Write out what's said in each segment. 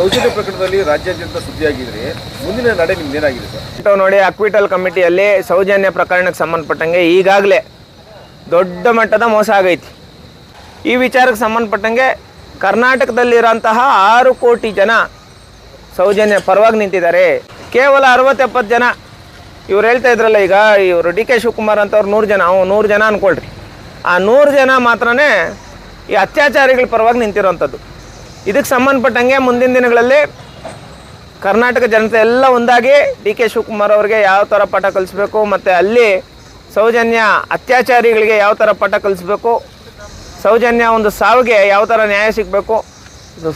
ಸೌಜನ್ಯ ಪ್ರಕರಣದಲ್ಲಿ ರಾಜ್ಯಾದ್ಯಂತ ಸುದ್ದಿಯಾಗಿದ್ರೆ ಮುಂದಿನ ನಡೆ ನಿಮ್ದು ಏನಾಗಿದೆ ಸರ್? ನೋಡಿ ಅಕ್ವಿಟಲ್ ಕಮಿಟಿಯಲ್ಲಿ ಸೌಜನ್ಯ ಪ್ರಕರಣಕ್ಕೆ ಸಂಬಂಧಪಟ್ಟಂಗೆ ಈಗಾಗಲೇ ದೊಡ್ಡ ಮಟ್ಟದ ಮೋಸ ಆಗೈತಿ. ಈ ವಿಚಾರಕ್ಕೆ ಸಂಬಂಧಪಟ್ಟಂಗೆ ಕರ್ನಾಟಕದಲ್ಲಿರೋಂತಹ ಆರು ಕೋಟಿ ಜನ ಸೌಜನ್ಯ ಪರವಾಗಿ ನಿಂತಿದ್ದಾರೆ. ಕೇವಲ ಅರವತ್ತೆಪ್ಪತ್ತು ಜನ, ಇವ್ರು ಹೇಳ್ತಾ ಇದ್ರಲ್ಲ ಈಗ, ಇವರು ಡಿ ಕೆ ಶಿವಕುಮಾರ್ ಅಂತವ್ರು ನೂರು ಜನ ಅವು ನೂರು ಜನ ಅನ್ಕೊಳ್ರಿ. ಆ ನೂರು ಜನ ಮಾತ್ರನೇ ಈ ಅತ್ಯಾಚಾರಿಗಳ ಪರವಾಗಿ ನಿಂತಿರೋವಂಥದ್ದು ಇದಕ್ಕೆ ಸಂಬಂಧಪಟ್ಟಂಗೆ ಮುಂದಿನ ದಿನಗಳಲ್ಲಿ ಕರ್ನಾಟಕ ಜನತೆ ಎಲ್ಲ ಒಂದಾಗಿ ಡಿ ಕೆ ಶಿವಕುಮಾರ್ ಅವರಿಗೆ ಯಾವ ಥರ ಪಾಠ ಕಲಿಸ್ಬೇಕು ಮತ್ತು ಅಲ್ಲಿ ಸೌಜನ್ಯ ಅತ್ಯಾಚಾರಿಗಳಿಗೆ ಯಾವ ಥರ ಪಾಠ ಕಲಿಸ್ಬೇಕು, ಸೌಜನ್ಯ ಒಂದು ಸಾವಿಗೆ ಯಾವ ಥರ ನ್ಯಾಯ ಸಿಗಬೇಕು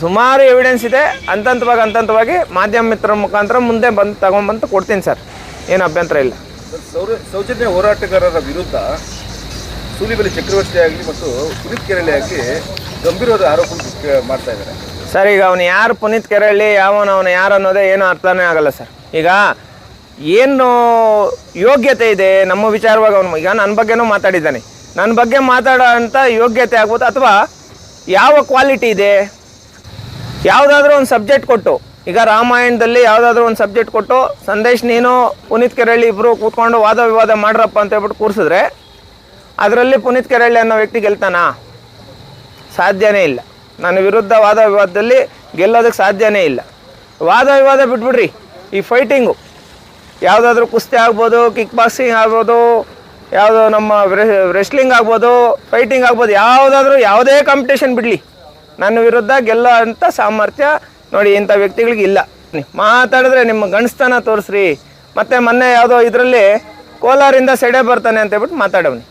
ಸುಮಾರು ಎವಿಡೆನ್ಸ್ ಇದೆ. ಹಂತಂತವಾಗಿ ಹಂತಂತವಾಗಿ ಮಾಧ್ಯಮ ಮಿತ್ರರ ಮುಖಾಂತರ ಮುಂದೆ ಬಂದು ತಗೊಂಬಂದು ಕೊಡ್ತೀನಿ ಸರ್. ಏನು ಅಭ್ಯಂತರ ಇಲ್ಲ. ಸೌಜನ್ಯ ಹೋರಾಟಗಾರರ ವಿರುದ್ಧ ಸೂಲಿಬೆಲೆ ಚಕ್ರವರ್ತಿ ಮತ್ತು ಪುನೀತ್ ಕೆರಳಿ ಆಗಲಿ ಗಂಭೀರವಾದ ಆರೋಪ ಮಾಡ್ತಾ ಇದ್ದಾರೆ. ಸರ್, ಈಗ ಅವನು ಯಾರು ಪುನೀತ್ ಕೆರಳ್ಳಿ, ಯಾವನು ಅವನು ಯಾರು ಅನ್ನೋದೇ ಏನೂ ಅರ್ಥನೇ ಆಗಲ್ಲ ಸರ್. ಈಗ ಏನು ಯೋಗ್ಯತೆ ಇದೆ ನಮ್ಮ ವಿಚಾರವಾಗಿ ಅವನು, ಈಗ ನನ್ನ ಬಗ್ಗೆನೂ ಮಾತಾಡಿದ್ದಾನೆ. ನನ್ನ ಬಗ್ಗೆ ಮಾತಾಡೋ ಅಂಥ ಯೋಗ್ಯತೆ ಆಗ್ಬೋದು ಅಥವಾ ಯಾವ ಕ್ವಾಲಿಟಿ ಇದೆ? ಯಾವುದಾದ್ರೂ ಒಂದು ಸಬ್ಜೆಕ್ಟ್ ಕೊಟ್ಟು, ಈಗ ರಾಮಾಯಣದಲ್ಲಿ ಯಾವುದಾದ್ರೂ ಒಂದು ಸಬ್ಜೆಕ್ಟ್ ಕೊಟ್ಟು ಸಂದೇಶ್, ನೀನು ಪುನೀತ್ ಕೆರಳ್ಳಿ ಇಬ್ಬರು ಕೂತ್ಕೊಂಡು ವಾದ ವಿವಾದ ಮಾಡ್ರಪ್ಪ ಅಂತ ಹೇಳ್ಬಿಟ್ಟು ಕೂರಿಸಿದ್ರೆ, ಅದರಲ್ಲಿ ಪುನೀತ್ ಕೆರಳ್ಳಿ ಅನ್ನೋ ವ್ಯಕ್ತಿ ಗೆಲ್ತಾನಾ? ಸಾಧ್ಯನೇ ಇಲ್ಲ. ನನ್ನ ವಿರುದ್ಧ ವಾದ ವಿವಾದದಲ್ಲಿ ಗೆಲ್ಲೋದಕ್ಕೆ ಸಾಧ್ಯನೇ ಇಲ್ಲ. ವಾದ ವಿವಾದ ಬಿಟ್ಬಿಡ್ರಿ, ಈ ಫೈಟಿಂಗು ಯಾವುದಾದ್ರೂ ಕುಸ್ತಿ ಆಗ್ಬೋದು ಕಿಕ್ ಬಾಕ್ಸಿಂಗ್ ಆಗ್ಬೋದು, ಯಾವುದೋ ನಮ್ಮ ರೆಸ್ಲಿಂಗ್ ಆಗ್ಬೋದು ಫೈಟಿಂಗ್ ಆಗ್ಬೋದು, ಯಾವುದಾದ್ರೂ ಯಾವುದೇ ಕಾಂಪಿಟೇಷನ್ ಬಿಡಲಿ. ನನ್ನ ವಿರುದ್ಧ ಗೆಲ್ಲೋ ಅಂಥ ಸಾಮರ್ಥ್ಯ ನೋಡಿ ಇಂಥ ವ್ಯಕ್ತಿಗಳಿಗೆ ಇಲ್ಲ. ಮಾತಾಡಿದ್ರೆ ನಿಮ್ಮ ಗಣಸ್ಥಾನ ತೋರಿಸ್ರಿ. ಮತ್ತು ಮೊನ್ನೆ ಯಾವುದೋ ಇದರಲ್ಲಿ ಕೋಲಾರಿಂದ ಸೆಡೆ ಬರ್ತಾನೆ ಅಂತ ಹೇಳ್ಬಿಟ್ಟು ಮಾತಾಡವ್ನಿ.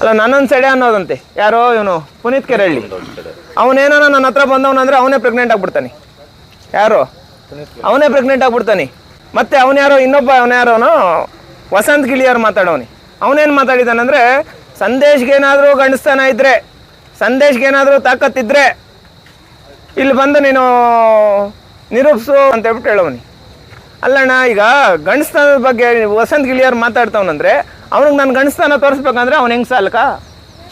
ಅಲ್ಲ ನನ್ನೊಂದು ಸೆಡೆ ಅನ್ನೋದಂತೆ. ಯಾರೋ ಇವನು ಪುನೀತ್ ಕೆರಳ್ಳಿ. ಅವನೇನೋ ನನ್ನ ಹತ್ರ ಬಂದವನಂದ್ರೆ ಅವನೇ ಪ್ರೆಗ್ನೆಂಟ್ ಆಗ್ಬಿಡ್ತಾನೆ. ಯಾರು? ಅವನೇ ಪ್ರೆಗ್ನೆಂಟ್ ಆಗ್ಬಿಡ್ತಾನೆ. ಮತ್ತೆ ಅವನು ಯಾರೋ? ಇನ್ನೊಬ್ಬ ಯಾರೋನು? ವಸಂತ್ ಗಿಳಿಯಾರ್ ಮಾತಾಡೋನಿ ಅವನೇನು ಮಾತಾಡಿದಾನಂದ್ರೆ ಸಂದೇಶ್ಗೇನಾದರೂ ಗಂಡಸ್ತಾನ ಇದ್ದರೆ ಸಂದೇಶ್ಗೇನಾದರೂ ತಾಕತ್ತಿದ್ರೆ, ಇಲ್ಲಿ ಬಂದು ನೀನು ನಿರೂಪಿಸು ಅಂತ ಹೇಳ್ಬಿಟ್ಟು ಹೇಳೋನಿ ಅಲ್ಲಣ್ಣ ಈಗ ಗಂಡಸ್ತಾನದ ಬಗ್ಗೆ ವಸಂತ್ ಗಿಳಿಯರ್ ಮಾತಾಡ್ತಾವನಂದ್ರೆ ಅವ್ನಿಗೆ ನಾನು ಗಂಡಸ್ತಾನ ತೋರಿಸ್ಬೇಕಂದ್ರೆ ಅವ್ನು ಹೆಂಗ್ಸ ಅಲ್ಕ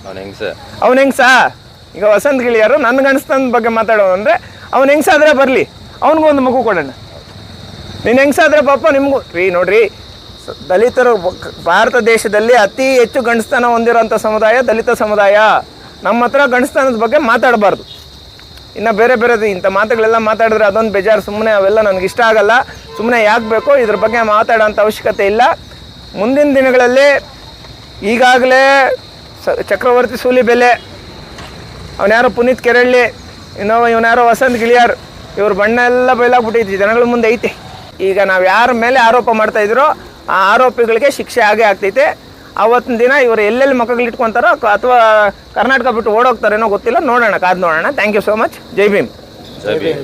ಅವ್ನು ಹೆಂಗ್ಸ ಅವ್ನು ಹೆಂಗ್ಸಾ ಈಗ ವಸಂತ್ ಗಿಳಿಯರು ನನ್ನ ಗಂಡಸ್ತಾನದ ಬಗ್ಗೆ ಮಾತಾಡೋವಂದ್ರೆ ಅವ್ನು ಹೆಂಗ್ಸಾದ್ರೆ ಬರಲಿ ಅವನಿಗೂ ಒಂದು ಮಗು ಕೊಡೋಣ ನೀನು ಹೆಂಗ್ಸಾದ್ರೆ ಪಾಪ ನಿಮಗೂ ರೀ ನೋಡ್ರಿ ದಲಿತರು ಭಾರತ ದೇಶದಲ್ಲಿ ಅತಿ ಹೆಚ್ಚು ಗಂಡಸ್ತಾನ ಹೊಂದಿರೋಂಥ ಸಮುದಾಯ ದಲಿತ ಸಮುದಾಯ. ನಮ್ಮ ಹತ್ರ ಗಂಡಸ್ತಾನದ ಬಗ್ಗೆ ಮಾತಾಡಬಾರ್ದು. ಇನ್ನು ಬೇರೆ ಬೇರೆದು ಇಂಥ ಮಾತುಗಳೆಲ್ಲ ಮಾತಾಡಿದ್ರೆ ಅದೊಂದು ಬೇಜಾರು. ಸುಮ್ಮನೆ ಅವೆಲ್ಲ ನನಗೆ ಇಷ್ಟ ಆಗಲ್ಲ. ಸುಮ್ಮನೆ ಯಾಕೆ ಬೇಕು ಇದ್ರ ಬಗ್ಗೆ ಮಾತಾಡೋಂಥ ಅವಶ್ಯಕತೆ ಇಲ್ಲ. ಮುಂದಿನ ದಿನಗಳಲ್ಲಿ ಈಗಾಗಲೇ ಚಕ್ರವರ್ತಿ ಸೂಲಿಬೆಲೆ, ಅವನ್ಯಾರೋ ಪುನೀತ್ ಕೆರಳ್ಳಿ ಇನ್ನೋ ಇವನ್ಯಾರೋ ವಸಂತ್ ಗಿಳಿಯಾರ್, ಇವ್ರ ಬಣ್ಣ ಎಲ್ಲ ಬಯಲಾಗ್ಬಿಟ್ಟಿದ್ವಿ ಜನಗಳ ಮುಂದೆ ಐತೆ. ಈಗ ನಾವು ಯಾರ ಮೇಲೆ ಆರೋಪ ಮಾಡ್ತಾ ಇದ್ರೋ ಆ ಆರೋಪಿಗಳಿಗೆ ಶಿಕ್ಷೆ ಆಗೇ ಆಗ್ತೈತೆ. ಅವತ್ತಿನ ದಿನ ಇವರು ಎಲ್ಲೆಲ್ಲಿ ಮಕ್ಕಳು ಇಟ್ಕೊತಾರೋ ಅಥವಾ ಕರ್ನಾಟಕ ಬಿಟ್ಟು ಓಡೋಗ್ತಾರೇನೋ ಗೊತ್ತಿಲ್ಲ, ನೋಡೋಣ, ಕಾದ್ ನೋಡೋಣ. Thank you so much Jai Bhim. Jai Bhim.